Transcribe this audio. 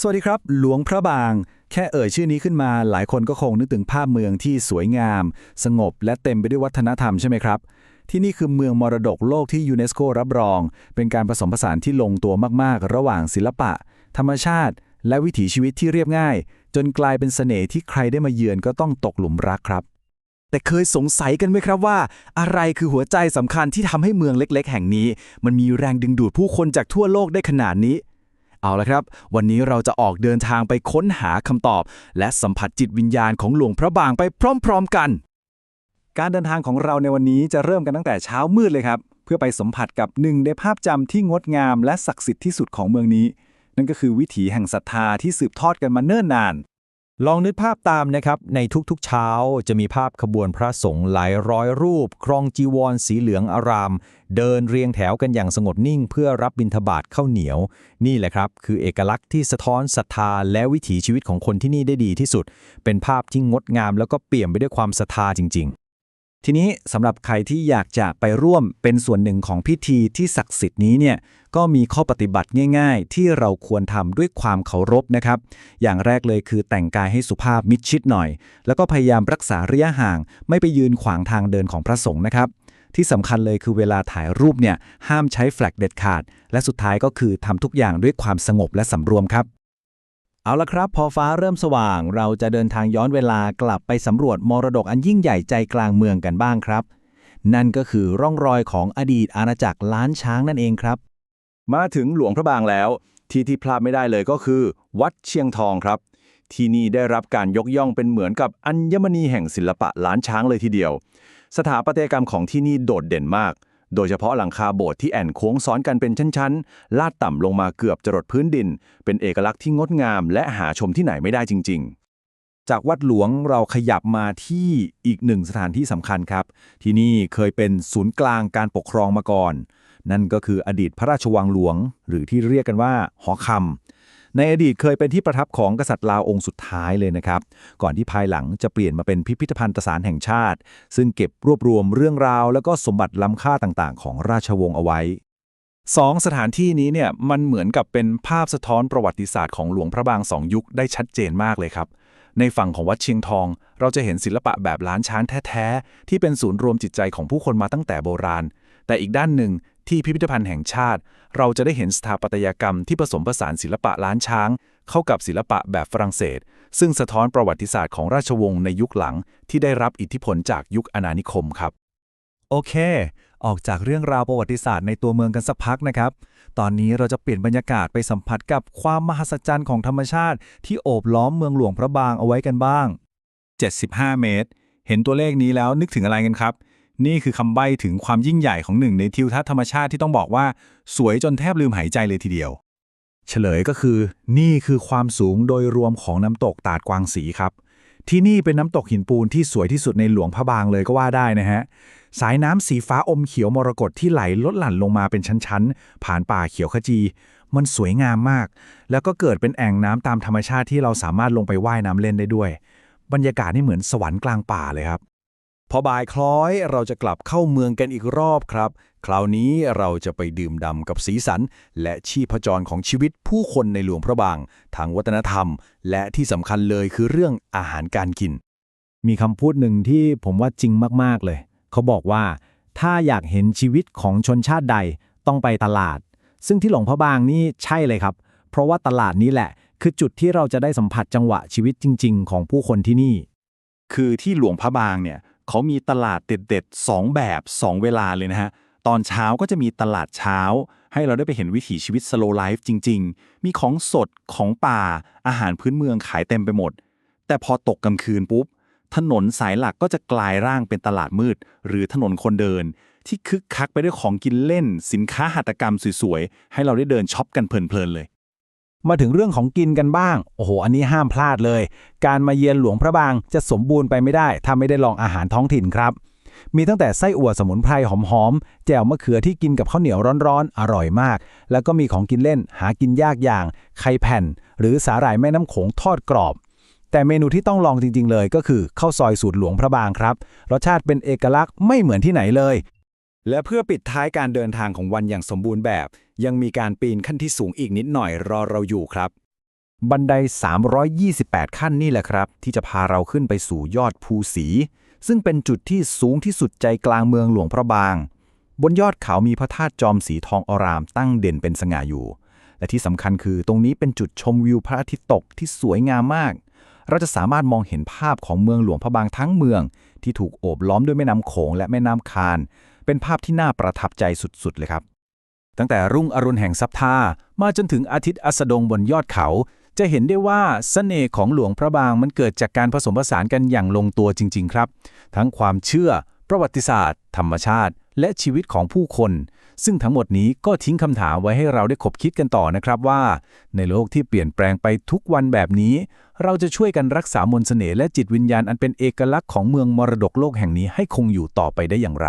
สวัสดีครับ หลวงพระบาง แค่เอ่ยชื่อนี้ขึ้นมา หลายคนก็คงนึกถึงภาพเมืองที่สวยงาม สงบ และเต็มไปด้วยวัฒนธรรมใช่ไหมครับ ที่นี่คือเมืองมรดกโลกที่ยูเนสโกรับรอง เป็นการผสมผสานที่ลงตัวมากๆ ระหว่างศิลปะ ธรรมชาติ และวิถีชีวิตที่เรียบง่าย จนกลายเป็นเสน่ห์ที่ใครได้มาเยือนก็ต้องตกหลุมรักครับ แต่เคยสงสัยกันไหมครับว่า อะไรคือหัวใจสำคัญที่ทำให้เมืองเล็ก ๆ แห่งนี้ มันมีแรงดึงดูดผู้คนจากทั่วโลกได้ขนาดนี้ เอาละครับ วันนี้เราจะออกเดินทางไปค้นหาคำตอบ และสัมผัสจิตวิญญาณของหลวงพระบางไปพร้อมๆกัน การเดินทางของเราในวันนี้จะเริ่มกันตั้งแต่เช้ามืดเลยครับ เพื่อไปสัมผัสกับหนึ่งในภาพจำที่งดงามและศักดิ์สิทธิ์ที่สุดของเมืองนี้ นั่นก็คือวิถีแห่งศรัทธาที่สืบทอดกันมาเนิ่นนาน ลองนึกภาพตามนะครับ ในทุกๆเช้าจะมีภาพขบวนพระสงฆ์หลายร้อยรูป ครองจีวรสีเหลืองอาราม เดินเรียงแถวกันอย่างสงบนิ่ง เพื่อรับบิณฑบาตข้าวเหนียว นี่แหละครับ คือเอกลักษณ์ที่สะท้อนศรัทธาและวิถีชีวิตของคนที่นี่ได้ดีที่สุด เป็นภาพที่งดงามแล้วก็เปี่ยมไปด้วยความศรัทธาจริง ๆ ทีนี้สำหรับใครที่อยากจะไปร่วมเป็นส่วนหนึ่งของพิธีที่ศักดิ์สิทธิ์นี้เนี่ยก็มีข้อปฏิบัติง่าย ๆ ที่เราควรทำด้วยความเคารพนะครับ อย่างแรกเลยคือแต่งกายให้สุภาพมิดชิดหน่อย แล้วก็พยายามรักษาระยะห่าง ไม่ไปยืนขวางทางเดินของพระสงฆ์นะครับ ที่สำคัญเลยคือเวลาถ่ายรูปเนี่ยห้ามใช้แฟลกเด็ดขาด และสุดท้ายก็คือทำทุกอย่างด้วยความสงบและสำรวมครับ เอาละครับ พอฟ้าเริ่มสว่าง เราจะเดินทางย้อนเวลากลับไปสำรวจมรดกอันยิ่งใหญ่ใจกลางเมืองกันบ้างครับ นั่นก็คือร่องรอยของอดีตอาณาจักรล้านช้างนั่นเองครับ มาถึงหลวงพระบางแล้ว ที่ที่พลาดไม่ได้เลยก็คือ วัดเชียงทองครับ ที่นี่ได้รับการยกย่องเป็นเหมือนกับอัญมณีแห่งศิลปะล้านช้างเลยทีเดียว สถาปัตยกรรมของที่นี่โดดเด่นมาก โดยเฉพาะหลังคาโบสถ์ที่แอนโค้งซ้อนกันเป็นชั้นๆ ลาดต่ำลงมาเกือบจรดพื้นดิน เป็นเอกลักษณ์ที่งดงาม และหาชมที่ไหนไม่ได้จริง ๆ จากวัดหลวงเราขยับมาที่อีกหนึ่งสถานที่สำคัญครับ ที่นี่เคยเป็นศูนย์กลางการปกครองมาก่อน นั่นก็คืออดีตพระราชวังหลวง หรือที่เรียกกันว่าหอคำ ในอดีตเคยเป็นที่ประทับของกษัตริย์ลาวองค์สุดท้ายเลยนะครับ ก่อนที่ภายหลังจะเปลี่ยนมาเป็นพิพิธภัณฑ์สถานแห่งชาติ ซึ่งเก็บรวบรวมเรื่องราว แล้วก็สมบัติล้ำค่าต่างๆ ของราชวงศ์เอาไว้สองสถานที่นี้เนี่ยมันเหมือนกับเป็นภาพสะท้อนประวัติศาสตร์ของหลวงพระบางสองยุคได้ชัดเจนมากเลยครับ ในฝั่งของวัดเชียงทอง เราจะเห็นศิลปะแบบล้านช้างแท้ ๆ ที่เป็นศูนย์รวมจิตใจของผู้คนมาตั้งแต่โบราณ แต่อีกด้านหนึ่ง ที่พิพิธภัณฑ์แห่งชาติ เราจะได้เห็นสถาปัตยกรรมที่ผสมผสานศิลปะล้านช้าง เข้ากับศิลปะแบบฝรั่งเศส ซึ่งสะท้อนประวัติศาสตร์ของราชวงศ์ในยุคหลัง ที่ได้รับอิทธิพลจากยุคอาณานิคมครับ โอเค ออกจากเรื่องราวประวัติศาสตร์ในตัวเมืองกันสักพักนะครับ ตอนนี้เราจะเปลี่ยนบรรยากาศไปสัมผัสกับความมหัศจรรย์ของธรรมชาติ ที่โอบล้อมเมืองหลวงพระบางเอาไว้กันบ้าง 75 เมตร เห็นตัวเลขนี้แล้วนึกถึงอะไรกันครับ นี่คือคำใบ้ถึงความยิ่งใหญ่ของหนึ่งในทิวทัศน์ธรรมชาติที่ต้องบอกว่า สวยจนแทบลืมหายใจเลยทีเดียว เฉลยก็คือ นี่คือความสูงโดยรวมของน้ำตกตาดกวางสีครับ ที่นี่เป็นน้ำตกหินปูนที่สวยที่สุดในหลวงพระบางเลยก็ว่าได้นะฮะ สายน้ำสีฟ้าอมเขียวมรกตที่ไหลลดหลั่นลงมาเป็นชั้นๆ ผ่านป่าเขียวขจี มันสวยงามมาก แล้วก็เกิดเป็นแอ่งน้ำตามธรรมชาติที่เราสามารถลงไปว่ายน้ำเล่นได้ด้วย บรรยากาศนี่เหมือนสวรรค์กลางป่าเลยครับ พอบ่ายคล้อยเราจะกลับเข้าเมืองกันอีกรอบครับ คราวนี้เราจะไปดื่มด่ำกับสีสัน และชีพจรของชีวิตผู้คนในหลวงพระบาง ทางวัฒนธรรม และที่สำคัญเลยคือเรื่องอาหารการกิน มีคำพูดหนึ่งที่ผมว่าจริงมากๆเลย เขาบอกว่า ถ้าอยากเห็นชีวิตของชนชาติใดต้องไปตลาด ซึ่งที่หลวงพระบางนี่ใช่เลยครับ เพราะว่าตลาดนี้แหละ คือจุดที่เราจะได้สัมผัสจังหวะชีวิตจริง ๆ ของผู้คนที่นี่ คือที่หลวงพระบางเนี่ย เขามีตลาดเด็ดๆ2แบบ 2 เวลาเลยนะฮะ ตอนเช้าก็จะมีตลาดเช้า ให้เราได้ไปเห็นวิถีชีวิต slow life จริง ๆ มีของสดของป่าอาหารพื้นเมืองขายเต็มไปหมด แต่พอตกกลางคืนปุ๊บ ถนนสายหลักก็จะกลายร่างเป็นตลาดมืด หรือถนนคนเดิน ที่คึกคักไปด้วยของกินเล่น สินค้าหัตถกรรมสวยๆให้เราได้เดินช็อปกันเพลินๆเลย มาถึงเรื่องของกินกันบ้าง โอ้โห อันนี้ห้ามพลาดเลย การมาเยือนหลวงพระบางจะสมบูรณ์ไปไม่ได้ถ้าไม่ได้ลองอาหารท้องถิ่นครับ มีตั้งแต่ไส้อั่วสมุนไพรหอมๆ แจ่วมะเขือที่กินกับข้าวเหนียวร้อนๆ อร่อยมาก แล้วก็มีของกินเล่นหากินยากอย่าง ไข่แผ่น หรือสาหร่ายแม่น้ำโขงทอดกรอบ แต่เมนูที่ต้องลองจริง ๆ เลยก็คือข้าวซอยสูตรหลวงพระบางครับ รสชาติเป็นเอกลักษณ์ไม่เหมือนที่ไหนเลย และเพื่อปิดท้ายการเดินทางของวันอย่างสมบูรณ์แบบ ยังมีการปีนขั้นที่สูงอีกนิดหน่อยรอเราอยู่ครับ บันได 328 ขั้นนี่แหละครับ ที่จะพาเราขึ้นไปสู่ยอดภูสี ซึ่งเป็นจุดที่สูงที่สุดใจกลางเมืองหลวงพระบาง บนยอดเขามีพระธาตุจอมสีทองอรามตั้งเด่นเป็นสง่าอยู่ และที่สำคัญคือตรงนี้เป็นจุดชมวิวพระอาทิตย์ตกที่สวยงามมาก เราจะสามารถมองเห็นภาพของเมืองหลวงพระบางทั้งเมือง ที่ถูกโอบล้อมด้วยแม่น้ำโขงและแม่น้ำคาน เป็นภาพที่น่าประทับใจสุดๆเลยครับ ตั้งแต่รุ่งอรุณแห่งซับทามาจนถึงอาทิตย์อัสดงบนยอดเขา จะเห็นได้ว่าเสน่ห์ของหลวงพระบางมันเกิดจากการผสมผสานกันอย่างลงตัวจริง ๆ ครับ ทั้งความเชื่อ ประวัติศาสตร์ ธรรมชาติ และชีวิตของผู้คน ซึ่งทั้งหมดนี้ก็ทิ้งคำถามไว้ให้เราได้คบคิดกันต่อนะครับว่า ในโลกที่เปลี่ยนแปลงไปทุกวันแบบนี้ เราจะช่วยกันรักษามนต์เสน่ห์และจิตวิญญาณอันเป็นเอกลักษณ์ของเมืองมรดกโลกแห่งนี้ให้คงอยู่ต่อไปได้อย่างไร